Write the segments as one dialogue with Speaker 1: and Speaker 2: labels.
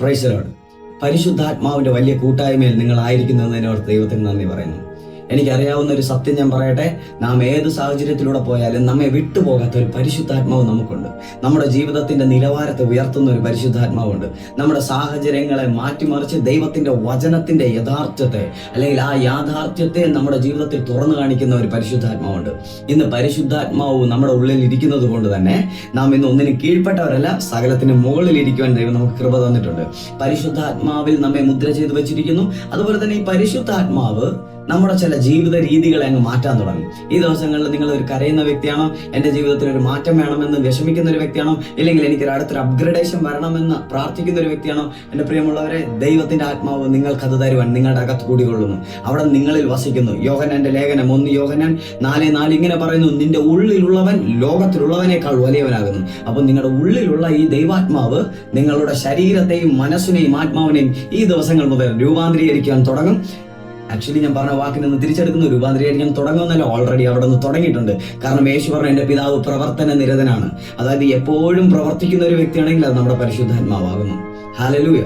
Speaker 1: പ്രൈസലോട് പരിശുദ്ധാത്മാവിന്റെ വലിയ കൂട്ടായ്മയിൽ നിങ്ങൾ ആയിരിക്കുന്നതിനോട് ദൈവത്തിന് നന്ദി പറയുന്നു. എനിക്കറിയാവുന്ന ഒരു സത്യം ഞാൻ പറയട്ടെ? നാം ഏത് സാഹചര്യത്തിലൂടെ പോയാലും നമ്മെ വിട്ടുപോകാത്ത ഒരു പരിശുദ്ധാത്മാവ് നമുക്കുണ്ട്. നമ്മുടെ ജീവിതത്തിന്റെ നിലവാരത്തെ ഉയർത്തുന്ന ഒരു പരിശുദ്ധാത്മാവുണ്ട്. നമ്മുടെ സാഹചര്യങ്ങളെ മാറ്റിമറിച്ച് ദൈവത്തിന്റെ വചനത്തിന്റെ യഥാർത്ഥത്തെ അല്ലെങ്കിൽ ആ യാഥാർത്ഥ്യത്തെ നമ്മുടെ ജീവിതത്തിൽ തുറന്നു കാണിക്കുന്ന ഒരു പരിശുദ്ധാത്മാവുണ്ട്. ഇന്ന് പരിശുദ്ധാത്മാവ് നമ്മുടെ ഉള്ളിൽ ഇരിക്കുന്നത് കൊണ്ട് തന്നെ നാം ഇന്ന് ഒന്നിന് കീഴ്പ്പെട്ടവരല്ല സകലത്തിന് മുകളിൽ ഇരിക്കുവാൻ ദൈവം നമുക്ക് കൃപ തന്നിട്ടുണ്ട്. പരിശുദ്ധാത്മാവിൽ നമ്മെ മുദ്ര ചെയ്ത് വെച്ചിരിക്കുന്നു. അതുപോലെ തന്നെ ഈ പരിശുദ്ധാത്മാവ് നമ്മുടെ ചില ജീവിത രീതികളെ അങ്ങ് മാറ്റാൻ തുടങ്ങും. ഈ ദിവസങ്ങളിൽ നിങ്ങൾ ഒരു കരയുന്ന വ്യക്തിയാണോ? എന്റെ ജീവിതത്തിൽ ഒരു മാറ്റം വേണമെന്ന് വിഷമിക്കുന്ന ഒരു വ്യക്തിയാണോ? ഇല്ലെങ്കിൽ എനിക്ക് അടുത്തൊരു അപ്ഗ്രഡേഷൻ വരണമെന്ന് പ്രാർത്ഥിക്കുന്ന ഒരു വ്യക്തിയാണോ? എന്റെ പ്രിയമുള്ളവരെ ദൈവത്തിന്റെ ആത്മാവ് നിങ്ങൾക്ക് അത് തരുവാൻ നിങ്ങളുടെ അകത്ത് കൂടികൊള്ളുന്നു അവിടെ നിങ്ങളിൽ വസിക്കുന്നു. യോഹനന്റെ ലേഖനം ഒന്ന് യോഹനൻ നാല് നാല് ഇങ്ങനെ പറയുന്നു നിന്റെ ഉള്ളിലുള്ളവൻ ലോകത്തിലുള്ളവനേക്കാൾ വലിയവനാകുന്നു. അപ്പോൾ നിങ്ങളുടെ ഉള്ളിലുള്ള ഈ ദൈവാത്മാവ് നിങ്ങളുടെ ശരീരത്തെയും മനസ്സിനെയും ആത്മാവിനെയും ഈ ദിവസങ്ങൾ മുതൽ രൂപാന്തരീകരിക്കാൻ തുടങ്ങും. ആക്ച്വലി ഞാൻ പറഞ്ഞ വാക്കിൽ നിന്ന് തിരിച്ചെടുക്കുന്ന രൂപാന്തരീകരിക്കാൻ തുടങ്ങുന്നല്ല ഓൾറെഡി അവിടെ നിന്ന് തുടങ്ങിയിട്ടുണ്ട്. കാരണം യേശു പറഞ്ഞ എന്റെ പിതാവ് പ്രവർത്തന നിരതനാണ്. അതായത് എപ്പോഴും പ്രവർത്തിക്കുന്ന ഒരു വ്യക്തിയാണെങ്കിൽ അത് നമ്മുടെ പരിശുദ്ധാത്മാവാകുന്നു. ഹാലലൂയ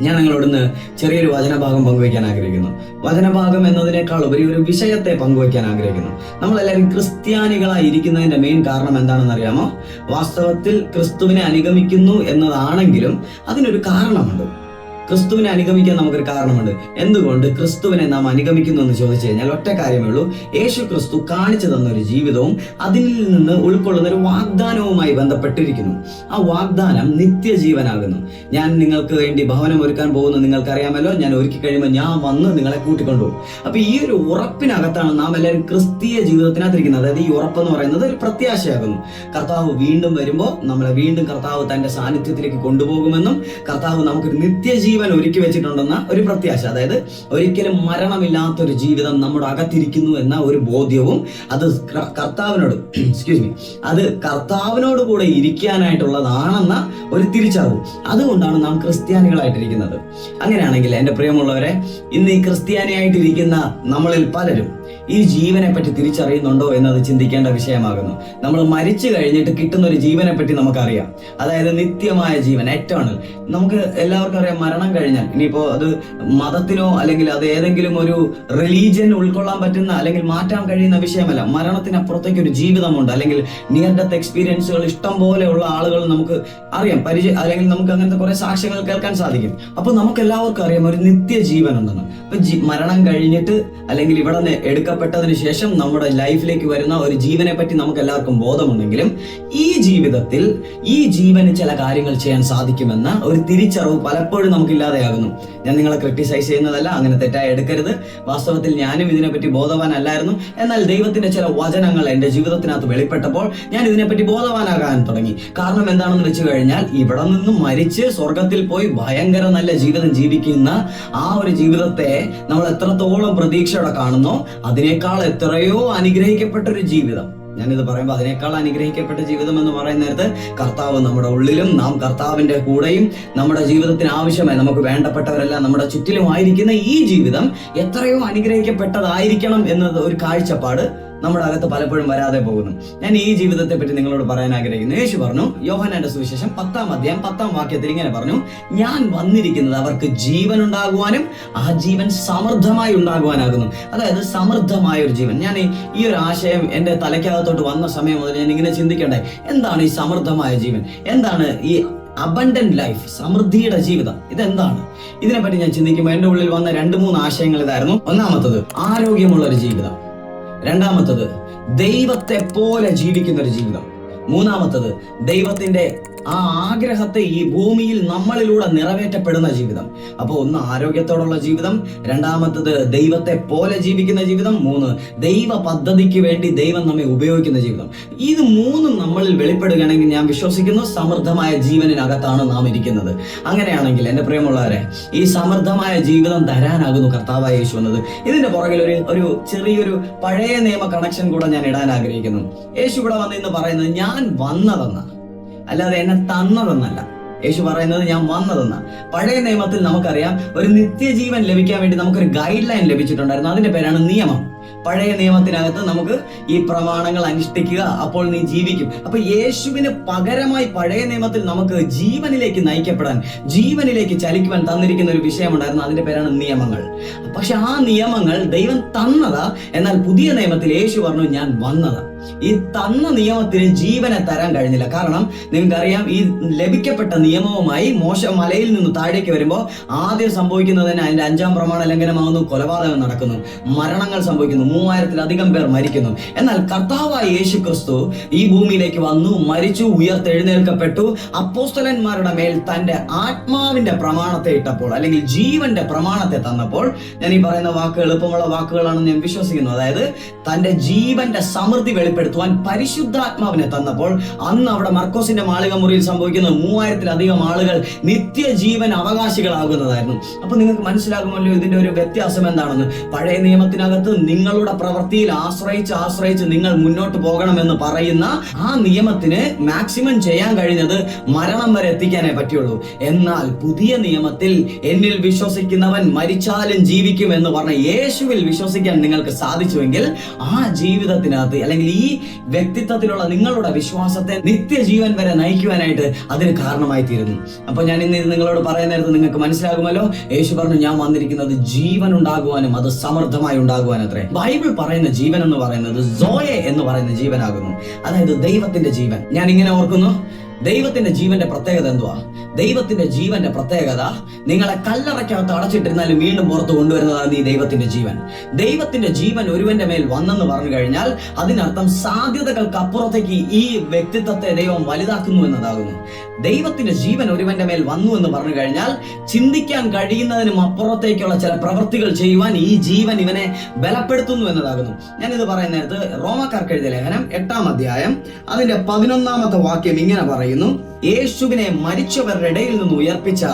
Speaker 1: ഞാൻ നിങ്ങളോട് നിങ്ങളോടൊന്ന് ചെറിയൊരു വചനഭാഗം പങ്കുവയ്ക്കാൻ ആഗ്രഹിക്കുന്നു. വചനഭാഗം എന്നതിനേക്കാൾ ഉപരി ഒരു വിഷയത്തെ പങ്കുവയ്ക്കാൻ ആഗ്രഹിക്കുന്നു. നമ്മളെല്ലാവരും ക്രിസ്ത്യാനികളായി ഇരിക്കുന്നതിന്റെ മെയിൻ കാരണം എന്താണെന്ന് അറിയാമോ? വാസ്തവത്തിൽ ക്രിസ്തുവിനെ അനുഗമിക്കുന്നു എന്നതാണെങ്കിലും അതിനൊരു കാരണമുണ്ട്. ക്രിസ്തുവിനെ അനുഗമിക്കാൻ നമുക്കൊരു കാരണമുണ്ട്. എന്തുകൊണ്ട് ക്രിസ്തുവിനെ നാം അനുഗമിക്കുന്നു എന്ന് ചോദിച്ചു കഴിഞ്ഞാൽ ഒറ്റ കാര്യമേ ഉള്ളൂ. യേശു ക്രിസ്തു കാണിച്ചു തന്ന ഒരു ജീവിതവും അതിൽ നിന്ന് ഉൾക്കൊള്ളുന്ന ഒരു വാഗ്ദാനവുമായി ബന്ധപ്പെട്ടിരിക്കുന്നു. ആ വാഗ്ദാനം നിത്യജീവനാകുന്നു. ഞാൻ നിങ്ങൾക്ക് വേണ്ടി ഭവനം ഒരുക്കാൻ പോകുന്നു നിങ്ങൾക്കറിയാമല്ലോ. ഞാൻ ഒരുക്കി കഴിയുമ്പോൾ ഞാൻ വന്ന് നിങ്ങളെ കൂട്ടിക്കൊണ്ടുപോകും അപ്പൊ ഈ ഒരു ഉറപ്പിനകത്താണ് നാം എല്ലാവരും ക്രിസ്തീയ ജീവിതത്തിനകത്തിരിക്കുന്നത്. അതായത് ഈ ഉറപ്പെന്ന് പറയുന്നത് ഒരു പ്രത്യാശയാകുന്നു. കർത്താവ് വീണ്ടും വരുമ്പോൾ നമ്മളെ വീണ്ടും കർത്താവ് തന്റെ സാന്നിധ്യത്തിലേക്ക് കൊണ്ടുപോകുമെന്നും കർത്താവ് നമുക്കൊരു നിത്യജീവൻ ഒരുക്കി വെച്ചിട്ടുണ്ടെന്ന ഒരു പ്രത്യാശ. അതായത് ഒരിക്കലും മരണമില്ലാത്ത ഒരു ജീവിതം നമ്മുടെ അകത്തിരിക്കുന്നു എന്ന ഒരു ബോധ്യവും അത് കർത്താവിനോട് എക്സ്ക്യൂസ് മീ അത് കർത്താവിനോട് കൂടെ ഇരിക്കാനായിട്ടുള്ളതാണെന്ന ഒരു തിരിച്ചറിവ്. അതുകൊണ്ടാണ് നാം ക്രിസ്ത്യാനികളായിട്ടിരിക്കുന്നത്. അങ്ങനെയാണെങ്കിൽ എന്റെ പ്രിയമുള്ളവരെ ഇന്ന് ഈ ക്രിസ്ത്യാനിയായിട്ടിരിക്കുന്ന നമ്മളിൽ പലരും ഈ ജീവനെ പറ്റി തിരിച്ചറിയുന്നുണ്ടോ എന്നത് ചിന്തിക്കേണ്ട വിഷയമാകുന്നു. നമ്മൾ മരിച്ചു കഴിഞ്ഞിട്ട് കിട്ടുന്ന ഒരു ജീവനെ പറ്റി നമുക്കറിയാം. അതായത് നിത്യമായ ജീവൻ എറ്റേണൽ നമുക്ക് എല്ലാവർക്കും അറിയാം മരണം കഴിഞ്ഞാൽ ഇനിയിപ്പോ അത് മതത്തിനോ അല്ലെങ്കിൽ അത് ഏതെങ്കിലും ഒരു റിലീജിയൻ ഉൾക്കൊള്ളാൻ പറ്റുന്ന അല്ലെങ്കിൽ മാറ്റാൻ കഴിയുന്ന വിഷയമല്ല. മരണത്തിനപ്പുറത്തേക്ക് ഒരു ജീവിതമുണ്ട്. അല്ലെങ്കിൽ നിയർ ഡെത്ത് എക്സ്പീരിയൻസുകൾ ഇഷ്ടം പോലെയുള്ള ആളുകൾ നമുക്ക് അറിയാം. പരിചയം അല്ലെങ്കിൽ നമുക്ക് അങ്ങനത്തെ കുറെ സാക്ഷ്യങ്ങൾ കേൾക്കാൻ സാധിക്കും. അപ്പൊ നമുക്ക് എല്ലാവർക്കും അറിയാം ഒരു നിത്യ ജീവൻ ഉണ്ടെന്ന് അപ്പൊ മരണം കഴിഞ്ഞിട്ട് അല്ലെങ്കിൽ ഇവിടെ എടുക്കപ്പെട്ടതിന് ശേഷം നമ്മുടെ ലൈഫിലേക്ക് വരുന്ന ഒരു ജീവനെ പറ്റി നമുക്ക് എല്ലാവർക്കും ബോധമുണ്ടെങ്കിലും ഈ ജീവിതത്തിൽ ഈ ജീവന് ചില കാര്യങ്ങൾ ചെയ്യാൻ സാധിക്കുമെന്ന ഒരു തിരിച്ചറിവ് പലപ്പോഴും നമുക്കില്ലാതെയാകുന്നു. ഞാൻ നിങ്ങളെ ക്രിട്ടിസൈസ് ചെയ്യുന്നതല്ല അങ്ങനെ തെറ്റായി എടുക്കരുത്. വാസ്തവത്തിൽ ഞാനും ഇതിനെപ്പറ്റി ബോധവാനല്ലായിരുന്നു. എന്നാൽ ദൈവത്തിന്റെ ചില വചനങ്ങൾ എന്റെ ജീവിതത്തിനകത്ത് വെളിപ്പെട്ടപ്പോൾ ഞാൻ ഇതിനെപ്പറ്റി ബോധവാനാകാൻ തുടങ്ങി. കാരണം എന്താണെന്ന് വെച്ച് കഴിഞ്ഞാൽ ഇവിടെ നിന്നും മരിച്ച് സ്വർഗത്തിൽ പോയി ഭയങ്കര നല്ല ജീവിതം ജീവിക്കുന്ന ആ ഒരു ജീവിതത്തെ നമ്മൾ എത്രത്തോളം പ്രതീക്ഷയോടെ കാണുന്നോ അതിനേക്കാൾ എത്രയോ അനുഗ്രഹിക്കപ്പെട്ട ഒരു ജീവിതം. ഞാനിത് പറയുമ്പോൾ അതിനേക്കാൾ അനുഗ്രഹിക്കപ്പെട്ട ജീവിതം എന്ന് പറയുന്ന നേരത്ത് കർത്താവ് നമ്മുടെ ഉള്ളിലും നാം കർത്താവിന്റെ കൂടെയും നമ്മുടെ ജീവിതത്തിന് ആവശ്യമായി നമുക്ക് വേണ്ടപ്പെട്ടവരെല്ലാം നമ്മുടെ ചുറ്റിലുമായിരിക്കുന്ന ഈ ജീവിതം എത്രയോ അനുഗ്രഹിക്കപ്പെട്ടതായിരിക്കണം എന്നത് ഒരു കാഴ്ചപ്പാട്. നമ്മുടെ അകത്ത് പലപ്പോഴും വരാതെ പോകുന്നു. ഞാൻ ഈ ജീവിതത്തെ പറ്റി നിങ്ങളോട് പറയാൻ ആഗ്രഹിക്കുന്നു. യേശു പറഞ്ഞു യോഹനാന്റെ സുവിശേഷം പത്താം അധ്യായം പത്താം വാക്യത്തിൽ ഇങ്ങനെ പറഞ്ഞു ഞാൻ വന്നിരിക്കുന്നത് അവർക്ക് ജീവൻ ഉണ്ടാകുവാനും ആ ജീവൻ സമൃദ്ധമായി ഉണ്ടാകുവാനാകുന്നു. അതായത് സമൃദ്ധമായ ഒരു ജീവൻ. ഞാൻ ഈ- ഒരു ആശയം എന്റെ തലയ്ക്കകത്തോട്ട് വന്ന സമയം മുതൽ ഞാൻ ഇങ്ങനെ ചിന്തിക്കണ്ടേ എന്താണ് ഈ സമൃദ്ധമായ ജീവൻ? എന്താണ് ഈ അബണ്ടന്റ് ലൈഫ് സമൃദ്ധിയുടെ ജീവിതം? ഇതെന്താണ്? ഇതിനെപ്പറ്റി ഞാൻ ചിന്തിക്കുമ്പോൾ എന്റെ ഉള്ളിൽ വന്ന രണ്ട് മൂന്ന് ആശയങ്ങൾ ഇതായിരുന്നു. ഒന്നാമത്തത് ആരോഗ്യമുള്ള ഒരു ജീവിതം. രണ്ടാമത്തത് ദൈവത്തെ പോലെ ജീവിക്കുന്ന ഒരു ജീവിതം. മൂന്നാമത്തത് ദൈവത്തിന്റെ ആ ആഗ്രഹത്തെ ഈ ഭൂമിയിൽ നമ്മളിലൂടെ നിറവേറ്റപ്പെടുന്ന ജീവിതം. അപ്പോൾ ഒന്ന് ആരോഗ്യത്തോടുള്ള ജീവിതം രണ്ടാമത്തത് ദൈവത്തെ പോലെ ജീവിക്കുന്ന ജീവിതം മൂന്ന് ദൈവ പദ്ധതിക്ക് വേണ്ടി ദൈവം നമ്മെ ഉപയോഗിക്കുന്ന ജീവിതം. ഇത് മൂന്നും നമ്മളിൽ വെളിപ്പെടുകയാണെങ്കിൽ ഞാൻ വിശ്വസിക്കുന്നു സമൃദ്ധമായ ജീവനിനകത്താണ് നാം ഇരിക്കുന്നത്. അങ്ങനെയാണെങ്കിൽ എന്റെ പ്രിയമുള്ളവരെ ഈ സമൃദ്ധമായ ജീവിതം തരാനാകുന്നു കർത്താവായ യേശു എന്നത്. ഇതിന്റെ പുറകിൽ ഒരു ഒരു ചെറിയൊരു പഴയ നിയമ കണക്ഷൻ കൂടെ ഞാൻ ഇടാൻ ആഗ്രഹിക്കുന്നു. യേശു ഇവിടെ വന്ന് ഇന്ന് പറയുന്നത് ഞാൻ വന്നതെന്ന. അല്ലാതെ എന്നെ തന്നതെന്നല്ല. യേശു പറയുന്നത് ഞാൻ വന്നതെന്ന. പഴയ നിയമത്തിൽ നമുക്കറിയാം ഒരു നിത്യജീവൻ ലഭിക്കാൻ വേണ്ടി നമുക്കൊരു ഗൈഡ് ലൈൻ ലഭിച്ചിട്ടുണ്ടായിരുന്നു. അതിന്റെ പേരാണ് നിയമം. പഴയ നിയമത്തിനകത്ത് നമുക്ക് ഈ പ്രമാണങ്ങൾ അനുഷ്ഠിക്കുക അപ്പോൾ നീ ജീവിക്കും. അപ്പൊ യേശുവിന് പകരമായി പഴയ നിയമത്തിൽ നമുക്ക് ജീവനിലേക്ക് നയിക്കപ്പെടാൻ ജീവനിലേക്ക് ചലിക്കുവാൻ തന്നിരിക്കുന്ന ഒരു വിഷയമുണ്ടായിരുന്നു. അതിന്റെ പേരാണ് നിയമങ്ങൾ. പക്ഷെ ആ നിയമങ്ങൾ ദൈവം തന്നതാ എന്നാൽ പുതിയ നിയമത്തിൽ യേശു പറഞ്ഞു ഞാൻ വന്നതാ. ഈ തന്ന നിയമത്തിന് ജീവനെ തരാൻ കഴിഞ്ഞില്ല. കാരണം നിങ്ങൾക്കറിയാം ഈ ലഭിക്കപ്പെട്ട നിയമവുമായി മോശ മലയിൽ നിന്ന് താഴേക്ക് വരുമ്പോൾ ആദ്യം സംഭവിക്കുന്നത് തന്നെ അതിന്റെ അഞ്ചാം പ്രമാണ ലംഘനമാകുന്നു കൊലപാതകം നടക്കുന്നു മരണങ്ങൾ സംഭവിക്കുന്നു മൂവായിരത്തിലധികം പേർ മരിക്കുന്നു. എന്നാൽ കർത്താവായ യേശു ക്രിസ്തു ഈ ഭൂമിയിലേക്ക് വന്നു മരിച്ചു ഉയർത്തെഴുന്നേൽക്കപ്പെട്ടു. അപ്പോസ്തലന്മാരുടെ മേൽ തന്റെ ആത്മാവിന്റെ പ്രമാണത്തെ ഇട്ടപ്പോൾ അല്ലെങ്കിൽ ജീവന്റെ പ്രമാണത്തെ തന്നപ്പോൾ ഞാൻ ഈ പറയുന്ന വാക്കുകൾ എളുപ്പമുള്ള വാക്കുകളാണെന്ന് ഞാൻ വിശ്വസിക്കുന്നു. അതായത് തന്റെ ജീവന്റെ സമൃദ്ധി വെളിപ്പെടുത്തുവാൻ പരിശുദ്ധാത്മാവിനെ തന്നപ്പോൾ അന്ന് അവിടെ മർക്കോസിന്റെ മാളിക മുറിയിൽ സംഭവിക്കുന്ന മൂവായിരത്തിലധികം ആളുകൾ നിത്യജീവൻ അവകാശികളാകുന്നതായിരുന്നു. അപ്പൊ നിങ്ങൾക്ക് മനസ്സിലാകുമല്ലോ ഇതിന്റെ ഒരു വ്യത്യാസം എന്താണെന്ന്. പഴയ നിയമത്തിനകത്ത് നിങ്ങളുടെ പ്രവൃത്തിയിൽ ആശ്രയിച്ച് ആശ്രയിച്ച് നിങ്ങൾ മുന്നോട്ട് പോകണമെന്ന് പറയുന്ന ആ നിയമത്തിന് മാക്സിമം ചെയ്യാൻ കഴിഞ്ഞത് മരണം വരെ എത്തിക്കാനേ പറ്റുള്ളൂ. എന്നാൽ പുതിയ നിയമത്തിൽ എന്നിൽ വിശ്വസിക്കുന്നവൻ മരിച്ചാലും ജീവിക്കും എന്ന് പറഞ്ഞ യേശുവിൽ വിശ്വസിക്കാൻ നിങ്ങൾക്ക് സാധിച്ചുവെങ്കിൽ ആ ജീവിതത്തിനകത്ത് അല്ലെങ്കിൽ ഈ വ്യക്തിത്വത്തിലുള്ള നിങ്ങളുടെ വിശ്വാസത്തെ നിത്യജീവൻ വരെ നയിക്കുവാനായിട്ട് അതിന് കാരണമായി തീരുന്നു അപ്പൊ ഞാൻ ഇന്ന് നിങ്ങളോട് പറയുന്ന നേരത്ത് നിങ്ങൾക്ക് മനസ്സിലാകുമല്ലോ? യേശു പറഞ്ഞു ഞാൻ വന്നിരിക്കുന്നത് ജീവൻ ഉണ്ടാകുവാനും അത് സമൃദ്ധമായി ഉണ്ടാകുവാനും അത്രേ ബൈബിൾ പറയുന്ന ജീവൻ എന്ന് പറയുന്നത് സോയെ എന്ന് പറയുന്ന ജീവനാകുന്നു. അതായത് ദൈവത്തിന്റെ ജീവൻ. ഞാൻ ഇങ്ങനെ ഓർക്കുന്നു. ദൈവത്തിന്റെ ജീവന്റെ പ്രത്യേകത എന്തുവാ? ദൈവത്തിന്റെ ജീവന്റെ പ്രത്യേകത നിങ്ങളെ കല്ലറയ്ക്കകത്ത് അടച്ചിട്ടിരുന്നാലും വീണ്ടും പുറത്ത് കൊണ്ടുവരുന്നതാണ് ഈ ദൈവത്തിന്റെ ജീവൻ. ദൈവത്തിന്റെ ജീവൻ ഒരുവന്റെ മേൽ വന്നെന്ന് പറഞ്ഞു കഴിഞ്ഞാൽ അതിനർത്ഥം സാധ്യതകൾക്ക് അപ്പുറത്തേക്ക് ഈ വ്യക്തിത്വത്തെ ദൈവം വലുതാക്കുന്നു എന്നതാകുന്നു. ദൈവത്തിന്റെ ജീവൻ ഒരുവന്റെ മേൽ വന്നു എന്ന് പറഞ്ഞു കഴിഞ്ഞാൽ ചിന്തിക്കാൻ കഴിയുന്നതിനും അപ്പുറത്തേക്കുള്ള ചില പ്രവൃത്തികൾ ചെയ്യുവാൻ ഈ ജീവൻ ഇവനെ ബലപ്പെടുത്തുന്നു എന്നതാകുന്നു. ഞാനിത് പറയുന്ന നേരത്ത് റോമക്കാർക്ക് എഴുതിയ ലേഖനം എട്ടാം അധ്യായം അതിന്റെ പതിനൊന്നാമത്തെ വാക്യം ഇങ്ങനെ പറയുന്നു. യേശുവിനെ മരിച്ചവരുടെ ഇടയിൽ നിന്ന് ഉയർപ്പിച്ച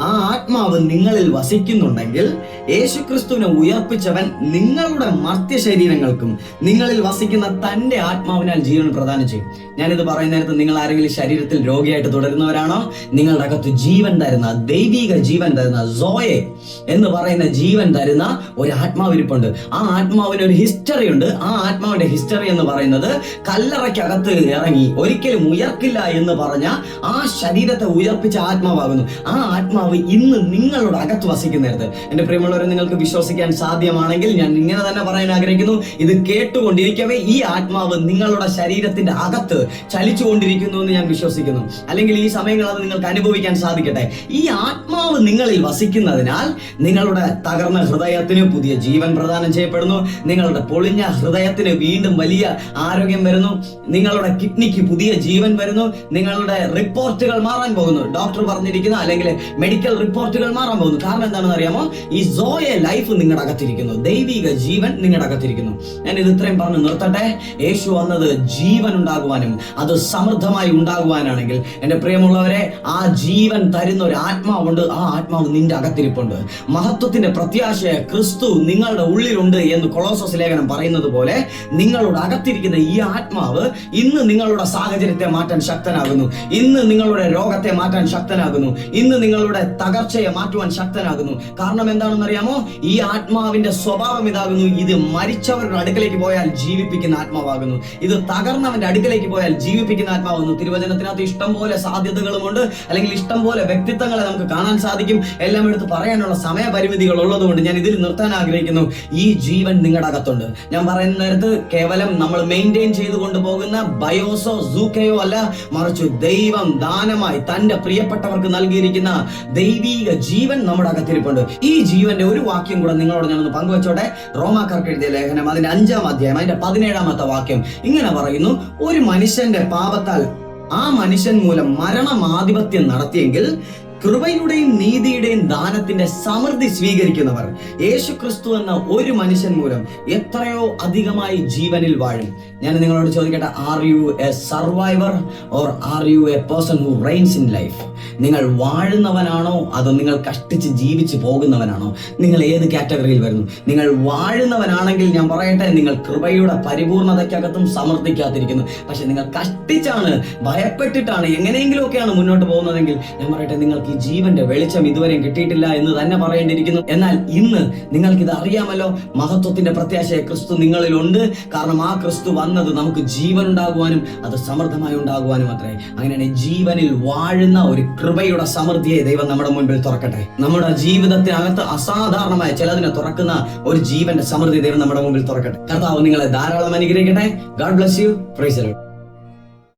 Speaker 1: ആ ആത്മാവ് നിങ്ങളിൽ വസിക്കുന്നുണ്ടെങ്കിൽ യേശുക്രിസ്തുവിനെ ഉയർപ്പിച്ചവൻ നിങ്ങളുടെ മർത്യ ശരീരങ്ങൾക്കും നിങ്ങളിൽ വസിക്കുന്ന തന്റെ ആത്മാവിനാൽ ജീവൻ പ്രദാനം ചെയ്യും. ഞാനിത് പറയുന്ന നേരത്ത് നിങ്ങൾ ആരെങ്കിലും ശരീരത്തിൽ രോഗിയായിട്ട് തുടരുന്നവരാണോ? നിങ്ങളുടെ അകത്ത് ജീവൻ തരുന്ന ദൈവിക ജീവൻ തരുന്ന സോയെ എന്ന് പറയുന്ന ജീവൻ തരുന്ന ഒരു ആത്മാവിരിപ്പുണ്ട്. ആ ആത്മാവിന് ഒരു ഹിസ്റ്ററി ഉണ്ട്. ആ ആത്മാവിന്റെ ഹിസ്റ്ററി എന്ന് പറയുന്നത് കല്ലറയ്ക്കകത്ത് ഇറങ്ങി ഒരിക്കലും ഉയർക്കില്ല എന്ന് പറഞ്ഞ ആ ശരീരത്തെ ഉയർപ്പിച്ച ആത്മാവാകുന്നു. ആ ആത്മാവ് ഇന്ന് നിങ്ങളുടെ അകത്ത് വസിക്കുന്നിടത്ത്. എന്റെ പ്രിയമുള്ളവരെ നിങ്ങൾക്ക് വിശ്വസിക്കാൻ സാധ്യമാണെങ്കിൽ ഞാൻ ഇങ്ങനെ തന്നെ പറയാൻ ആഗ്രഹിക്കുന്നു. ഇത് കേട്ടുകൊണ്ടിരിക്കവേ ഈ ആത്മാവ് നിങ്ങളുടെ ശരീരത്തിന്റെ അകത്ത് ചലിച്ചുകൊണ്ടിരിക്കുന്നു എന്ന് ഞാൻ വിശ്വസിക്കുന്നു. അല്ലെങ്കിൽ ഈ സമയങ്ങൾ അത് നിങ്ങൾക്ക് അനുഭവിക്കാൻ സാധിക്കട്ടെ. ഈ ആത്മാവ് നിങ്ങളിൽ വസിക്കുന്നതിനാൽ നിങ്ങളുടെ തകർന്ന ഹൃദയത്തിന് പുതിയ ജീവൻ പ്രദാനം ചെയ്യപ്പെടുന്നു. നിങ്ങളുടെ പൊളിഞ്ഞ ഹൃദയത്തിന് വീണ്ടും വലിയ ആരോഗ്യം വരുന്നു. നിങ്ങളുടെ കിഡ്നിക്ക് പുതിയ ജീവൻ വരുന്നു. നിങ്ങളുടെ റിപ്പോർട്ടുകൾ മാറാൻ പോകുന്നു. ഡോക്ടർ പറഞ്ഞിരിക്കുന്ന അല്ലെങ്കിൽ മെഡിക്കൽ റിപ്പോർട്ടുകൾ മാറാൻ പോകുന്നു. കാരണം എന്താണെന്ന് അറിയാമോ? ഈ സോയ ലൈഫ് നിങ്ങളുടെ അകത്തിരിക്കുന്നു. ദൈവിക ജീവൻ നിങ്ങളുടെ അകത്തിരിക്കുന്നു. ഞാൻ ഇത് ഇത്രയും പറഞ്ഞ് നിർത്തട്ടെ. യേശു വന്നത് ജീവൻ ഉണ്ടാകുവാനും അത് സമൃദ്ധമായി ഉണ്ടാകുവാനാണെങ്കിൽ. എന്റെ പ്രിയമുള്ളവരെ ആ ജീവൻ തരുന്ന ഒരു ആത്മാവുണ്ട്. ആ ആത്മാവ് നിന്റെ അകത്തിരിപ്പുണ്ട്. മഹത്വത്തിന്റെ പ്രത്യാശയ ക്രിസ്തു നിങ്ങളുടെ ഉള്ളിലുണ്ട് എന്ന് കൊളോസസ് ലേഖനം പറയുന്നത് പോലെ നിങ്ങളുടെ അകത്തിരിക്കുന്ന ഈ ആത്മാവ് ഇന്ന് നിങ്ങളുടെ സാഹചര്യത്തെ മാറ്റാൻ ശക്തനാകുന്നു. ഇന്ന് നിങ്ങളുടെ രോഗത്തെ മാറ്റാൻ ശക്തനാകുന്നു. ഇന്ന് നിങ്ങളുടെ തകർച്ചയെ മാറ്റുവാൻ ശക്തനാകുന്നു. കാരണം എന്താണെന്ന് അറിയാമോ ഈ ആത്മാവിന്റെ സ്വഭാവം ഇതാകുന്നു. ഇത് മരിച്ചവരുടെ അടുക്കലേക്ക് പോയാൽ ജീവിപ്പിക്കുന്ന ആത്മാവാകുന്നു. ഇത് തകർന്നവന്റെ അടുക്കലേക്ക് പോയാൽ ജീവിപ്പിക്കുന്ന ആത്മാവാകുന്നു. തിരുവചനത്തിനകത്ത് ഇഷ്ടം പോലെ സാധ്യതകളുമുണ്ട്. അല്ലെങ്കിൽ ഇഷ്ടം പോലെ വ്യക്തിത്വങ്ങളെ നമുക്ക് കാണാൻ സാധിക്കും. എല്ലാം എടുത്ത് പറയാനുള്ള സമയപരിമിതികൾ ഉള്ളതുകൊണ്ട് ഞാൻ ഇതിൽ നിർത്താൻ ആഗ്രഹിക്കുന്നു. ഈ ജീവൻ നിങ്ങളുടെ അകത്തുണ്ട്. ഞാൻ പറയുന്ന നേരത്ത് കേവലം നമ്മൾ മെയിന്റെയിൻ ചെയ്തു കൊണ്ടുപോകുന്ന ബയോസോ സൂക്കയോ അല്ല. മറിച്ച് ദൈവം ദാനമായി തന്റെ പ്രിയപ്പെട്ടവർക്ക് നൽകിയിരിക്കുന്ന ദൈവീക ജീവൻ നമ്മുടെ അകത്തിരിപ്പുണ്ട്. ഈ ജീവന്റെ ഒരു വാക്യം കൂടെ നിങ്ങളോട് ഞാനൊന്ന് പങ്കുവച്ചോട്ടെ? റോമാക്കാർക്ക് എഴുതിയ ലേഖനം അതിന്റെ അഞ്ചാം അധ്യായം അതിന്റെ പതിനേഴാമത്തെ വാക്യം. ഇങ്ങനെ പറയുന്നു ഒരു മനുഷ്യന്റെ പാപത്താൽ ആ മനുഷ്യൻ മൂലം മരണമാധിപത്യം നടത്തിയെങ്കിൽ കൃപയുടെയും നീതിയുടെയും ദാനത്തിന്റെ സമൃദ്ധി സ്വീകരിക്കുന്നവർ. യേശു ക്രിസ്തു എന്ന ഒരു മനുഷ്യൻ മൂലം എത്രയോ അധികമായി ജീവനിൽ വാഴും. ഞാൻ നിങ്ങളോട് ചോദിക്കട്ടെ are you a survivor or are you a person who reigns in life നിങ്ങൾ വാഴുന്നവനാണോ അതോ നിങ്ങൾ കഷ്ടിച്ച് ജീവിച്ച് പോകുന്നവനാണോ? നിങ്ങൾ ഏത് കാറ്റഗറിയിൽ വരുന്നു? നിങ്ങൾ വാഴുന്നവനാണെങ്കിൽ ഞാൻ പറയട്ടെ നിങ്ങൾ കൃപയുടെ പരിപൂർണതയ്ക്കകത്തും സമർത്ഥിക്കാതിരിക്കുന്നു പക്ഷെ നിങ്ങൾ കഷ്ടിച്ചാണ് ഭയപ്പെട്ടിട്ടാണ് എങ്ങനെയെങ്കിലുമൊക്കെയാണ് മുന്നോട്ട് പോകുന്നതെങ്കിൽ ഞാൻ പറയട്ടെ നിങ്ങൾക്ക് ഈ ജീവന്റെ വെളിച്ചം ഇതുവരെ കിട്ടിയിട്ടില്ല എന്ന് തന്നെ പറയേണ്ടിയിരിക്കുന്നു. എന്നാൽ ഇന്ന് നിങ്ങൾക്ക് ഇത് അറിയാമല്ലോ മഹത്വത്തിന്റെ പ്രത്യാശയ ക്രിസ്തു നിങ്ങളിലുണ്ട്. കാരണം ആ ക്രിസ്തു വന്നത് നമുക്ക് ജീവൻ ഉണ്ടാകുവാനും അത് സമൃദ്ധമായി ഉണ്ടാകുവാനും അത്രേ. അങ്ങനെയാണ് ജീവനിൽ വാഴുന്ന ഒരു കൃപയുടെ സമൃദ്ധിയെ ദൈവം നമ്മുടെ മുൻപിൽ തുറക്കട്ടെ. നമ്മുടെ ജീവിതത്തിനകത്ത് അസാധാരണമായ ചിലതിനെ തുറക്കുന്ന ഒരു ജീവന്റെ സമൃദ്ധി ദൈവം നമ്മുടെ മുമ്പിൽ തുറക്കട്ടെ. കർത്താവ് നിങ്ങളെ ധാരാളം അനുഗ്രഹിക്കട്ടെ. God bless you price